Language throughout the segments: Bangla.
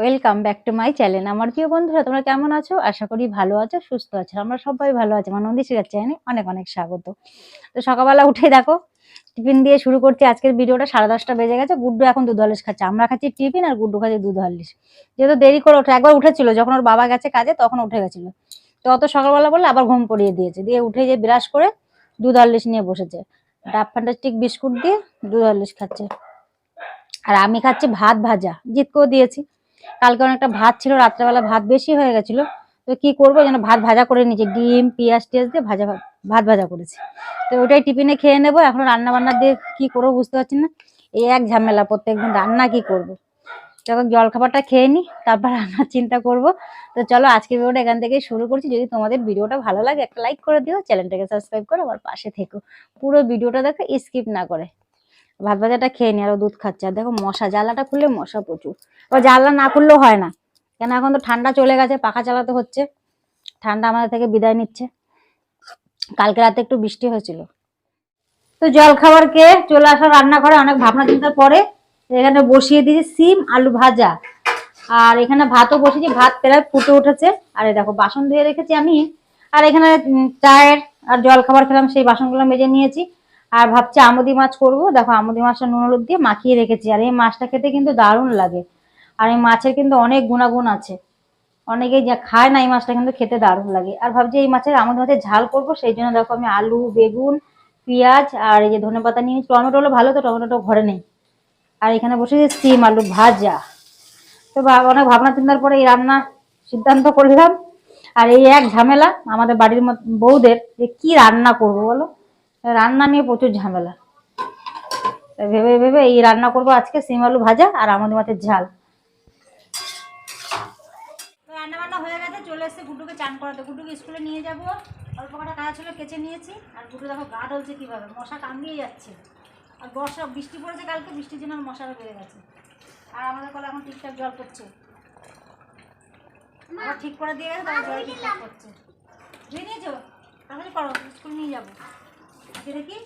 Welcome back to my channel আমার প্রিয় বন্ধুরা, তোমরা কেমন আছো? আশা করি ভালো আছো, সুস্থ আছো। আমরা সবাই ভালো আছি। আমার নন্দী শিকার চ্যানেলে অনেক অনেক স্বাগত। তো সকালবেলা উঠে দেখো, টিফিন দিয়ে শুরু করছি। আজকের ভিডিওটা সাড়ে দশটা বেজে গেছে। গুড্ডু এখন দুধ হলিস খাচ্ছে। আমরা খাচ্ছি টিফিন আর গুড্ডু খাচ্ছে দুধ হলিস যেহেতু দেরি করে ওঠে, একবার উঠেছিল। যখন ওর বাবা গেছে কাজে, তখন উঠে গেছিল। তো অত সকালবেলা বললে আবার ঘুম পড়িয়ে দিয়েছে। দিয়ে উঠে যে ব্রাশ করে দুধ হরলিক্স নিয়ে বসেছে। ডাব ফ্যান্টাস্টিক বিস্কুট দিয়ে দুধ হরলিক্স খাচ্ছে। আর আমি খাচ্ছি ভাত ভাজা। জিতকেও দিয়েছি। কালকে অনেকটা ভাত ছিল, রাত্রেবেলা ভাত বেশি হয়ে গেছিল। তো কি করব, যেন ভাত ভাজা করে নিয়েছি, ডিম, পেঁয়াজ টিয়াজ দিয়ে ভাজা ভাত- ভাজা করেছি। তো ওটাই টিফিনে খেয়ে নেব, এখন রান্না বান্না দিয়ে কি করব বুঝতে পারছি না। এই এক ঝামেলা, প্রত্যেকদিন রান্না কি করব। যখন জল খাবারটা খেয়ে নি, তারপর রান্নার চিন্তা করব। তো চলো আজকের ভিডিওটা এখান থেকেই শুরু করছি। যদি তোমাদের ভিডিওটা ভালো লাগে, একটা লাইক করে দিও। চ্যানেলটাকে সাবস্ক্রাইব করো আমার পাশে থেকো। পুরো ভিডিওটা দেখো স্কিপ না করে। ভাত ভাজাটা খেয়ে নি, আর দুধ খাচ্ছে। আর দেখো মশা, জ্বালাটা খুললে মশা প্রচুর। ও জানলা না খুললেও হয় না। কেন এখন তো ঠান্ডা চলে গেছে, পাখা চালাতে হচ্ছে। ঠান্ডা আমাদের থেকে বিদায় নিচ্ছে। কালকে রাতে একটু বৃষ্টি হয়েছিল। তো জল খাবার খেয়ে চলে আসা রান্নাঘরে অনেক ভাবনা চিন্তার পরে এখানে বসিয়ে দিয়েছি সিম, আলু ভাজা। আর এখানে ভাতও বসিয়েছি ভাত প্রায় ফুটে উঠেছে। আর দেখো, বাসন ধুয়ে রেখেছি আমি। আর এখানে চায়ের আর জল খাবার খেলাম, সেই বাসনগুলো মেজে নিয়েছি। আর ভাবছি আমুদি মাছ করব। দেখো, আমুদি মাছটা নুন হলুদ দিয়ে মাখিয়ে রেখেছি। আর এই মাছটা খেতে কিন্তু দারুণ লাগে। আর এই মাছের কিন্তু অনেক গুণাগুণ আছে। অনেকেই যা খায় না এই মাছটা কিন্তু খেতে দারুণ লাগে। আর ভাবছি এই মাছের আমুদি মাছের ঝাল করব। সেই জন্য দেখো আমি আলু, বেগুন, পেঁয়াজ আর এই যে ধনে পাতা নিয়ে টমেটো হলো ভালো তো টমেটোটা ঘরে নেই। আর এখানে বসে যে সিম আলু ভাজা। তো অনেক ভাবনা চিন্তার পরে এই রান্না সিদ্ধান্ত করলাম। আর এই এক ঝামেলা আমাদের বাড়ির বউদের যে কি রান্না করব বলো? রান্না নিয়ে প্রচুর ঝামেলা। তাই ভেবে ভেবে এই রান্না করব আজকে সিম আলু ভাজা আর আমাদের মাছের ঝাল। রান্না বান্না হয়ে গেছে চলে এসেছে গুড্ডুকে চান করাতে। গুড্ডুকে স্কুলে নিয়ে যাব। অল্প কটা কাজ ছিল কেচে নিয়েছি। আর গুড্ডু দেখো গা কীভাবে। মশা কামড়িয়ে যাচ্ছে। আর বর্ষা বৃষ্টি পড়েছে কালকে বৃষ্টির জন্য মশাটা বেড়ে গেছে। আর আমাদের কলে এখন ঠিকঠাক জল পড়ছে। ঠিক করে দিয়ে গেছে তারপর জল ঠিকঠাক করছে ধুয়ে নিয়েছো? তাহলে করো স্কুল নিয়ে যাব। এটা কি?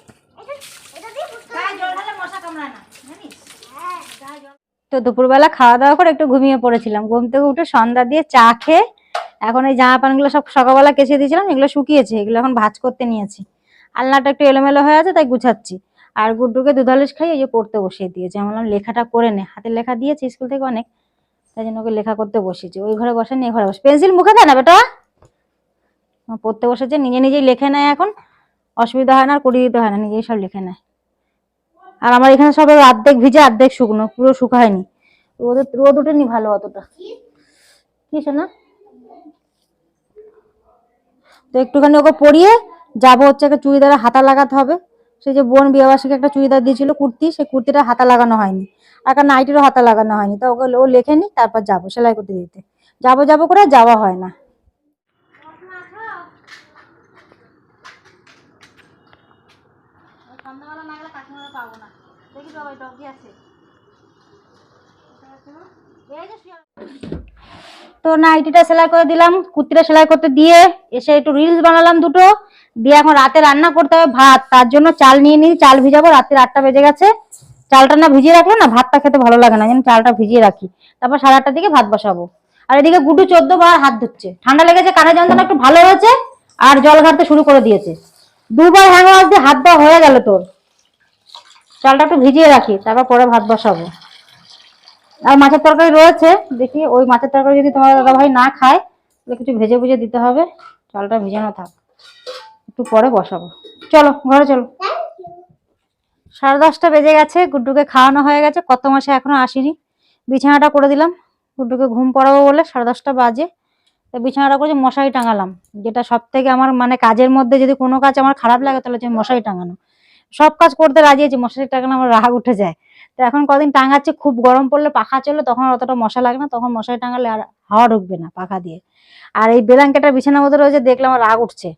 গায়ে মশা কামড়ায় না জানিস? তো দুপুরবেলা খাওয়া দাওয়া করে একটু ঘুমিয়ে পড়েছিলাম। ঘুম থেকে উঠে সন্ধ্যা দিয়ে চা খেয়ে এখন এই জামা প্যান্টগুলো সব সকালবেলা কেচে দিয়েছিলাম এগুলো শুকিয়েছে এগুলো এখন ভাঁজ করতে নিয়েছি। আলনাটা একটু এলোমেলো হয়ে আছে তাই গুছাচ্ছি। আর গুড্ডুকে দুধালিশ খাই এই যে পড়তে বসিয়ে দিয়েছি। আমি বললাম লেখাটা করে নে। হাতের লেখা দিয়েছি স্কুল থেকে অনেক তাই জন্য ওকে লেখা করতে বসেছি ওই ঘরে বসে নিয়ে ঘরে বসে। পেন্সিল মুখে দেয় না বেটা। পড়তে বসেছে নিজে নিজেই লেখে নেয় এখন। অসুবিধা হয় না, আর করিয়ে দিতে হয় না, নিজেই সব লিখে নেয়। আর আমার এখানে সব অর্ধেক ভিজে, অর্ধেক শুকনো, পুরো শুকায়নি রোদ রোদ উঠেনি ভালো অতটা। কি শোনা? তো একটুখানি ওকে পরিয়ে যাব হচ্ছে একটা চুড়িদারে হাতা লাগাতে হবে। সেই যে বোন বিয়েবাসীকে একটা চুড়িদার দিয়েছিল কুর্তি, সেই কুর্তিটা হাতা লাগানো হয়নি। আর একটা নাইটিরও হাতা লাগানো হয়নি। তো ওকে, ও লেখেনি তারপর যাব, সেলাই করতে দিতে যাব যাব করে যাওয়া হয় না সন্ধ্যাবেলা না গেলে কাকিমারা পাবো না দেখি আছে তো নাইটিটা সেলাই করে দিলাম, কুর্তিটা সেলাই করতে দিয়ে এসে একটু রিলস বানালাম দুটো। দিয়ে এখন রাতে রান্না করতে হবে ভাত, তার জন্য চাল নিয়ে নিই, চাল ভিজাবো রাত্রি আটটা বেজে গেছে। চালটা না ভিজিয়ে রাখলে না ভাতটা খেতে ভালো লাগে না, যেন চালটা ভিজিয়ে রাখি। তারপর সাড়ে আটটার দিকে ভাত বসাবো। আর এদিকে গুটু চোদ্দ বার হাত ধুচ্ছে। ঠান্ডা লেগেছে কানে যন্ত্রণা একটু ভালো হয়েছে, আর জল ঘাটতে শুরু করে দিয়েছে। দুবার দিয়ে হাত দেওয়া হয়ে গেল তোর। চালটা একটু ভিজিয়ে রাখি, তারপর পরে ভাত বসাবো। আর মাছের তরকারি রয়েছে, দেখি ওই মাছের তরকারি যদি তোমার দাদা ভাই না খায়, তাহলে কিছু ভেজে ভুজে দিতে হবে, চালটা ভিজানো থাক। একটু পরে বসাবো। চলো, ঘরে চলো। সাড়ে দশটা বেজে গেছে, গুড্ডুকে খাওয়ানো হয়ে গেছে, কত মাসে এখনও আসেনি। বিছানাটা করে দিলাম, গুড্ডুকে ঘুম পড়াবো বলে সাড়ে দশটা বাজে। তো বিছানাটা করে মশারি টাঙালাম। যেটা সব থেকে আমার মানে কাজের মধ্যে যদি কোনো কাজ আমার খারাপ লাগে, তাহলে হচ্ছে মশারি টাঙানো। সব কাজ করতে রাজি আছি মশারি টাঙানো আমার রাগ উঠে যায়। তো এখন কদিন টাঙাচ্ছে, খুব গরম পড়লে পাখা চললে তখন অতটা মশা লাগে না, তখন মশারি টাঙালে আর হাওয়া ঢুকবে না পাখা দিয়ে। আর এই ব্ল্যাঙ্কেটের বিছানার মধ্যে রয়েছে, দেখলে আমার রাগ উঠছে।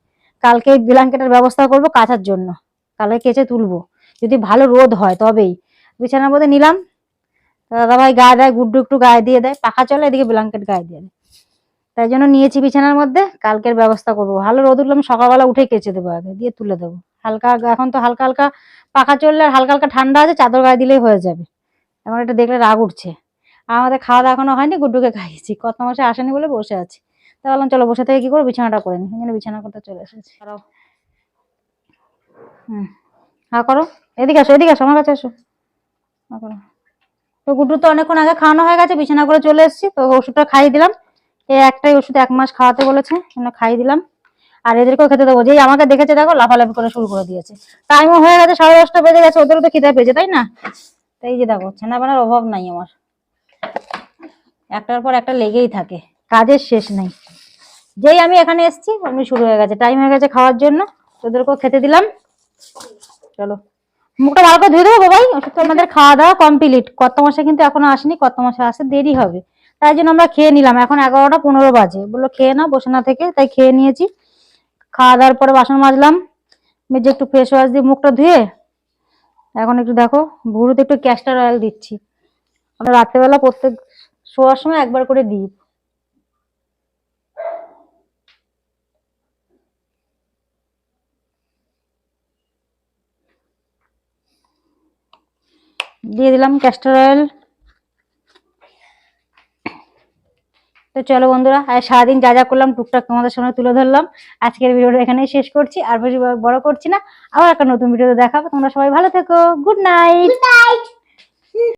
কালকে এই ব্ল্যাঙ্কেটের ব্যবস্থা করব কাচার জন্য, কালকে কেচে তুলবো। যদি ভালো রোদ হয় তবেই। বিছানার মধ্যে নিলাম দাদা ভাই গায়ে দেয় গুড্ডু একটু গায়ে দিয়ে দেয়, পাখা চলে, এদিকে ব্ল্যাঙ্কেট গায়ে দিয়ে দেয়। তাই জন্য নিয়েছি বিছানার মধ্যে, কালকের ব্যবস্থা করব। ভালো রোদ উঠলাম সকালবেলা উঠে কেচে দেবো আগে, দিয়ে তুলে দেবো। হালকা এখন তো হালকা হালকা পাখা চললে আর হালকা হালকা ঠান্ডা আছে চাদর গায়ে দিলেই হয়ে যাবে। এখন এটা দেখলে রাগ উঠছে। আর আমাদের খাওয়া দাওয়া এখনও হয়নি গুড্ডুকে খাইয়েছি। কত মাসে আসেনি বলে বসে আছি। তা বললাম চলো বসে থেকে কি করব? বিছানাটা করে নি। এই জন্য বিছানা করতে চলে এসেছি। হুম। হ্যাঁ করো। এদিকে আসো এদিকে আসো আমার কাছে আসো। হা করো। তো গুড্ডু তো অনেকক্ষণ আগে খাওয়ানো হয়ে গেছে বিছানা করে চলে এসেছি। তো ওষুধটা খাইয়ে দিলাম। এই একটাই ওষুধ এক মাস খাওয়াতে বলেছে খাইয়ে দিলাম। আর এদেরকেও খেতে দেবো। যেই আমাকে দেখেছে, দেখো, লাফালাফি করে শুরু করে দিয়েছে। টাইমও হয়ে গেছে, সাড়ে দশটা বেজে গেছে, ওদেরও তো খিদে পেয়েছে, তাই না? তাই যে দেখো বানার অভাব নাই আমার। একটার পর একটা লেগেই থাকে, কাজের শেষ নেই। যেই আমি এখানে এসেছি, অমনি শুরু হয়ে গেছে টাইম হয়ে গেছে খাওয়ার জন্য ওদেরকেও খেতে দিলাম। চলো। মুখটা ভালো করে ধুয়ে দেবো বাবাই ওষুধ আমাদের খাওয়া দাওয়া কমপ্লিট কত মাসে কিন্তু এখনও আসেনি কত মাসে আসে দেরি হবে। তাই জন্য আমরা খেয়ে নিলাম, এখন এগারোটা পনেরো বাজে। বলল, খেয়ে নাও, বসে না থেকে। তাই খেয়ে নিয়েছি। খাওয়া দাওয়ার পরে বাসন মাজলাম। মেজে একটু ফেস ওয়াশ দিয়ে মুখটা ধুয়ে, এখন একটু দেখো ভুরুতে একটু ক্যাস্টার অয়েল দিচ্ছি। আমরা রাত্রেবেলা প্রত্যেক শোয়ার সময় একবার করে দিই। দিয়ে দিলাম ক্যাস্টার অয়েল তো চলো বন্ধুরা সারাদিন যা যা করলাম টুকটাক তোমাদের সামনে তুলে ধরলাম। আজকের ভিডিওটা এখানেই শেষ করছি, আর বেশি বড় করছি না। আবার একটা নতুন ভিডিওতে দেখাবো। তোমরা সবাই ভালো থেকো। Good night